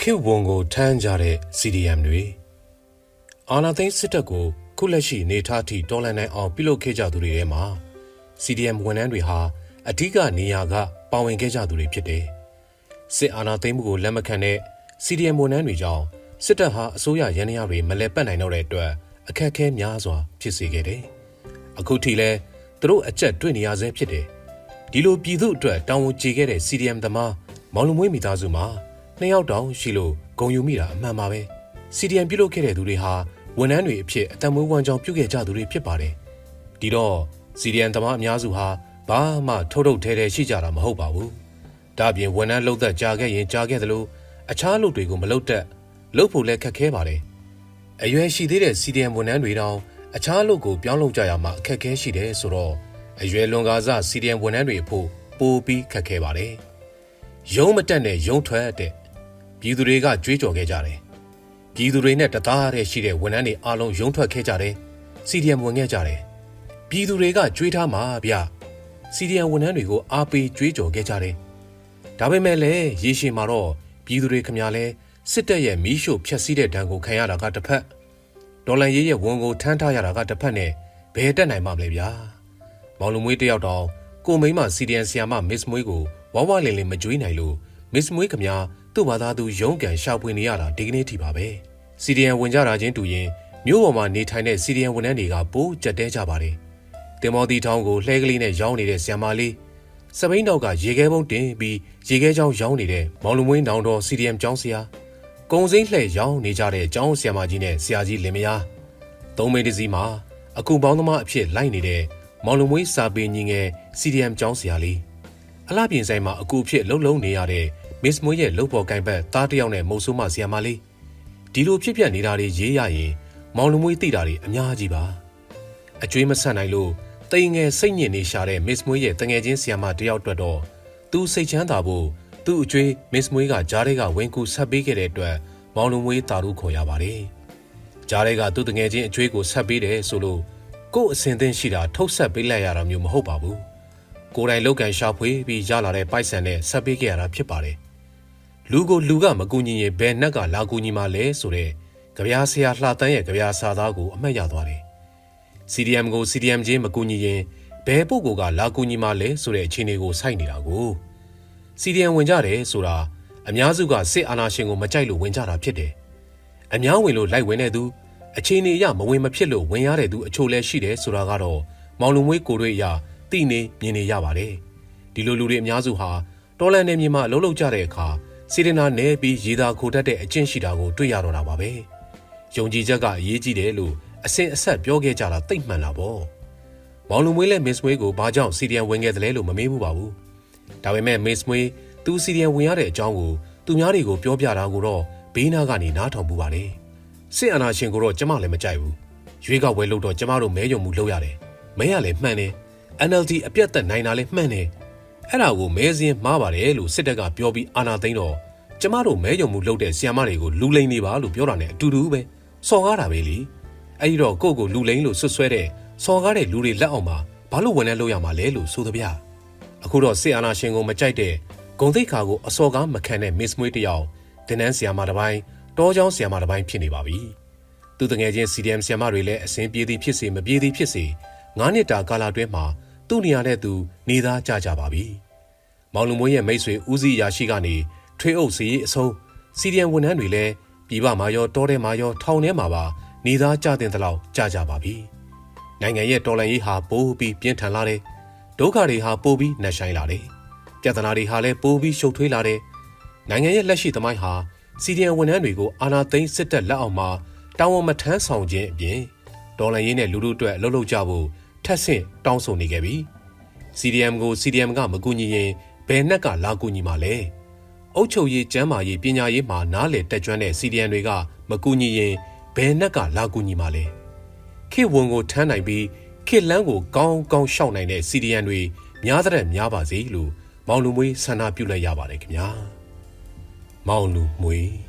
ခေတ်ဝန်ကိုထမ်းကြတဲ့ CDM တွေအာနာသိန်းစစ်တပ်ကိုခုလက်ရှိနေထားထိတော်လှန်နိုင်အောင်ပြုလုပ်ခဲ့ကြသူတွေထဲမှာ CDM ဝန်ထမ်းတွေဟာအဓိကနေရာကပါဝင်ခဲ့ကြသူတွေဖြစ်တယ်။စစ်အာဏာသိမ်းမှုကိုလက်မခံတဲ့ CDM ဝန်ထမ်းတွေကြောင့်စစ်တပ်ဟာအစိုးရရန်ရာတွေမလဲပတ်နိုင်တော့တဲ့အတွက်အခက်အခဲများစွာဖြစ်စေခဲ့တယ်။အခုထိလဲသူတို့အကြက်တွေ့နေရဆဲဖြစ်တယ်။ဒီလိုပြည်သူအတွက်တောင်းဝန်ကြေခဲ့တဲ့ CDM သမားမောင်လူမွေးမိသားစုမှာ နှစ်ယောက်တောင်ရှိလို့ဂုံယူမိတာအမှန်ပါပဲ။ CDM ပြုလုပ်ခဲ့တဲ့သူတွေဟာဝန်ထမ်းတွေအဖြစ်အတမွေးဝမ်းကြောင်းပြုခဲ့ကြသူတွေဖြစ်ပါတယ်။ဒီတော့ CDM သမားအများစုဟာဘာမှထုတ်ထုတ်ထဲထဲရှိကြတာမဟုတ်ပါဘူး။ဒါ့အပြင်ဝန်ထမ်းလုပ်သက်ကြာခဲ့ရင်ကြာခဲ့သလိုအခြားလုပ်တွေကိုမလုပ်တတ်လုပ်ဖို့လည်းခက်ခဲပါတယ်။အရွယ်ရှိသေးတဲ့ CDM ဝန်ထမ်းတွေတောင်အခြားလုပ်ကိုပြောင်းလုပ်ကြရမှာအခက်ခဲရှိတယ်ဆိုတော့အရွယ်လွန်ကားစ CDM ဝန်ထမ်းတွေအဖို့ပိုပြီးခက်ခဲပါတယ်။ရုံးမတက်နဲ့ရုံးထွက်တဲ့ ပြည်သူတွေကကြွေးကြော်ခဲ့ကြတယ်။ပြည်သူတွေနဲ့တသားတည်းရှိတဲ့ဝန်ထမ်းတွေအားလုံးရုံးထွက်ခဲ့ကြတယ်။ CDM ဝင်ခဲ့ကြတယ်။ပြည်သူတွေကကြွေးထားမှာဗျ။ CDM ဝန်ထမ်းတွေကိုအားပေးကြွေးကြော်ခဲ့ကြတယ်။ဒါပေမဲ့လည်းရေရှည်မှာတော့ပြည်သူတွေခမညာလဲစစ်တပ်ရဲ့မီးရှို့ဖျက်ဆီးတဲ့ဒဏ်ကိုခံရတာကတစ်ဖက်ဒေါ်လန်ရေးရဲ့ဝန်ကိုထမ်းထားရတာကတစ်ဖက်နဲ့ဘယ်တက်နိုင်မှမလဲဗျာ။မောင်လူမွေးတယောက်တောင်ကိုမိန်းမ CDN ဆီယာမမစ်မွေးကိုဝဝလင်လင်မကြွေးနိုင်လို့ မစ်မွေးခမညာသူ့ဘာသာသူရုံးကန်ရှာဖွေနေရတာဒီကနေ့ထိပါပဲ။ CDN ဝင်ကြတာချင်းတူရင်မြို့ပေါ်မှာနေထိုင်တဲ့ CDN ဝန်ထမ်းတွေကပိုးကြက်တဲကြပါတယ်။တင်မော်တီထောင်းကိုလှဲကလေးနဲ့ရောင်းနေတဲ့ဆီယမလေးစပိန်တောက်ကရေခဲပုံးတင်ပြီးရေခဲချောင်းရောင်းနေတဲ့မောင်လူမွေးနောင်တော် CDM ကျောင်းဆရာကုံစိမ့်လှဲ့ရောင်းနေကြတဲ့ကျောင်းဆရာမကြီးနဲ့ဆရာကြီးလင်မယားသုံးမိန်းတစ်စီးမှာအခုပေါင်းသမားအဖြစ်လိုက်နေတဲ့မောင်လူမွေးစာပေညီငယ် CDM ကျောင်းဆရာလေး အလှပြင်ဆိုင်မှာအကူဖြစ်လှုပ်လှုပ်နေရတဲ့ Miss မွေးရဲ့လှုပ်ပေါ်ကိုင်ဘက်သားတယောက်နဲ့မုတ်ဆိုးမဆရာမလေးဒီလိုဖြစ်ပြနေတာတွေရေးရရင်မောင်လူမွေးသိတာတွေအများကြီးပါအကျွေးမဆက်နိုင်လို့တိမ်ငယ်စိတ်ညစ်နေရှာတဲ့ Miss မွေးရဲ့တငယ်ချင်းဆီယမတယောက်အတွက်တော့သူစိတ်ချမ်းသာဖို့သူ့အကျွေး Miss မွေးကဂျားတွေကဝင်ကူဆက်ပေးခဲ့တဲ့အတွက်မောင်လူမွေးတာရုခေါ်ရပါတယ်ဂျားတွေကသူ့တငယ်ချင်းအကျွေးကိုဆက်ပေးတယ်ဆိုလို့ကို့အစင်သင်းရှိတာထုတ်ဆက်ပေးလိုက်ရတာမျိုးမဟုတ်ပါဘူး ကိုယ်တိုင်လောက်ကန်ရှာဖွေပြီးရလာတဲ့ပိုက်ဆံနဲ့ဆက်ပေးခဲ့ရတာဖြစ်ပါတယ်လူကိုလူကမကူညီရင်ဘယ်နှက်ကလာကူညီမှလဲဆိုတဲ့ကြပြားဆရာလှတန်းရဲ့ကြပြားစာသားကိုအမှတ်ရသွားတယ် CDM ကို CDM ချင်းမကူညီရင်ဘယ်ပုဂ္ဂိုလ်ကလာကူညီမှလဲဆိုတဲ့အခြေအနေကိုစိုက်နေတာကို CDM ဝင်ကြတယ်ဆိုတာအများစုကစစ်အာဏာရှင်ကိုမကြိုက်လို့ဝင်ကြတာဖြစ်တယ်။အများဝင်လို့လိုက်ဝင်တဲ့သူအခြေအနေအရမဝင်မဖြစ်လို့ဝင်ရတဲ့သူအချို့လဲရှိတယ်ဆိုတာကတော့မောင်လူမွေးကိုတွေအရာ သိနေမြင်နေရပါတယ်။ဒီလိုလူတွေအများစုဟာတော်လန်နယ်မြေမှာအလုပ်လုပ်ကြတဲ့အခါစေတနာနဲ့ပြီးရေသာခိုတတ်တဲ့အကျင့်ရှိတာကိုတွေ့ရတော့တာပါပဲ။ယုံကြည်ချက်ကအရေးကြီးတယ်လို့အစဉ်အဆက်ပြောခဲ့ကြတာသိမှန်တာပေါ့။မောင်လူမွေးနဲ့မစ်မွေးကိုဘာကြောင့်စီရီယံဝင်ခဲ့တယ်လဲလို့မမေးဘူးပါဘူး။ဒါပေမဲ့မစ်မွေးသူစီရီယံဝင်ရတဲ့အကြောင်းကိုသူများတွေကိုပြောပြတာကိုတော့ဘေးနားကနေနားထောင်ပူပါလေ။စစ်အာဏာရှင်ကိုတော့ကျမလည်းမကြိုက်ဘူး။ရွေးကောက်ပွဲလို့တော့ကျမတို့မဲယုံမှုလုပ်ရတယ်။မဲရလည်းမှန်တယ်။ NLD အပြတ်သက်နိုင်တာလည်းမှန်တယ်။အဲ့ဒါကိုမဲစင်းမှားပါတယ်လို့စစ်တပ်ကပြောပြီးအာဏာသိမ်းတော့ကျမတို့မဲယုံမှုလုပ်တဲ့ဆီယမတွေကိုလူလိန်နေပါလို့ပြောတာနဲ့အတူတူပဲ။စော်ကားတာပဲလေ။အဲ့ဒီတော့ကိုယ့်ကိုလူလိန်လို့ဆွဆွဲတဲ့စော်ကားတဲ့လူတွေလက်အောင်မှာဘာလို့ဝန်ထမ်းလုပ်ရမှာလဲလို့ဆိုသဗျာ။အခုတော့စစ်အာဏာရှင်ကိုမကြိုက်တဲ့ဂုံသိက္ခာကိုအစော်ကားမခံတဲ့မစ်မွေးတယောက်တင်းနန်းဆီယာမတစ်ပိုင်းတောချောင်းဆီယာမတစ်ပိုင်းဖြစ်နေပါပြီ။သူတငယ်ချင်း CDM ဆီယာမတွေလည်းအစဉ်ပြေးသည်ဖြစ်စေမပြေးသည်ဖြစ်စေငါးနှစ်တာကာလအတွင်းမှာ သူ့နေရာနဲ့သူနေသားကြကြပါပြီ။မောင်လူမွေးရဲ့မိတ်ဆွေဦးစီးရာရှိကနေထွေးအုပ်စီအဆုံး CDM ဝန်ထမ်းတွေလည်းပြည်ပမှာရောတောထဲမှာရောထောင်ထဲမှာပါနေသားကြတဲ့တလောက်ကြကြပါပြီ။နိုင်ငံရဲ့တော်လှန်ရေးဟာပိုးပြီးပြင်းထန်လာတယ်။ဒုက္ခတွေဟာပိုးပြီးနှက်ဆိုင်လာတယ်။ပြဿနာတွေဟာလည်းပိုးပြီးရှုပ်ထွေးလာတယ်။နိုင်ငံရဲ့လက်ရှိသမိုင်းဟာစီဒီအန်ဝန်ထမ်းတွေကိုအာဏာသိမ်းစစ်တပ်လက်အောက်မှာတာဝန်မထမ်းဆောင်ခြင်းအပြင်ဒေါ်လာရင်းနဲ့လူလူအတွက်အလုပ်လုပ်ကြဖို့ ထက်ဆင့်တောင်းဆိုနေခဲ့ပြီ။ CDM ကို CDM ကမကူညီရင်ဘယ်နှက်ကလာကူညီမှာလဲ။အုတ်ချုပ်ရေးကျမ်းမာရေးပညာရေးမှာနားလေတက်ကျွမ်းတဲ့ CDM တွေကမကူညီရင်ဘယ်နှက်ကလာကူညီမှာလဲ။ခေဝန်ကိုထမ်းနိုင်ပြီးခေလန်းကိုကောင်းကောင်းရှောက်နိုင်တဲ့ CDM တွေများတဲ့များပါစေလို့မောင်လူမွေးဆန္ဒပြုလိုက်ရပါတယ်ခင်ဗျာ။မောင်လူမွေး